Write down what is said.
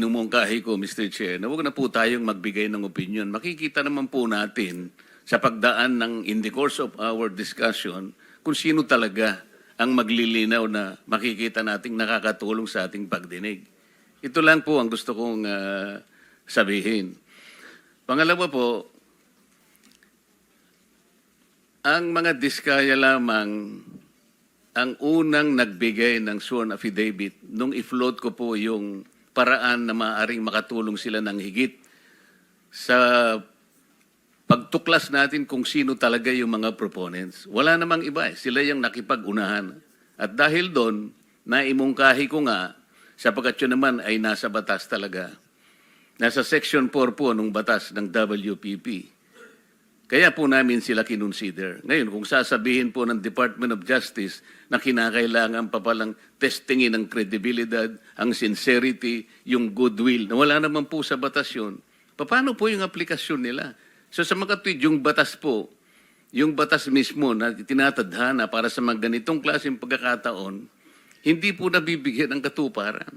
Numungkahi ko, Mr. Chair, na huwag na po tayong magbigay ng opinion. Makikita naman po natin sa pagdaan ng in the course of our discussion kung sino talaga ang maglilinaw na makikita nating nakakatulong sa ating pagdinig. Ito lang po ang gusto kong ah, sabihin. Pangalawa po, ang mga diskaya lamang ang unang nagbigay ng sworn affidavit nung i-float ko po yung paraan na maaaring makatulong sila ng higit sa pagtuklas natin kung sino talaga yung mga proponents. Wala namang iba eh. Sila yung nakipag-unahan. At dahil doon, naimungkahi ko nga, sapagkat yun naman ay nasa batas talaga. Nasa Section 4 po nung batas ng WPP. Kaya po namin sila kinonsider. Ngayon, kung sasabihin po ng Department of Justice na kinakailangan pa palang testingin ang kredibilidad, ang sincerity, yung goodwill, na wala naman po sa batas yun, paano po yung aplikasyon nila? So sa mga tweet, yung batas po, yung batas mismo na tinatadhana para sa mga ganitong klaseng pagkakataon, hindi po nabibigyan ng katuparan.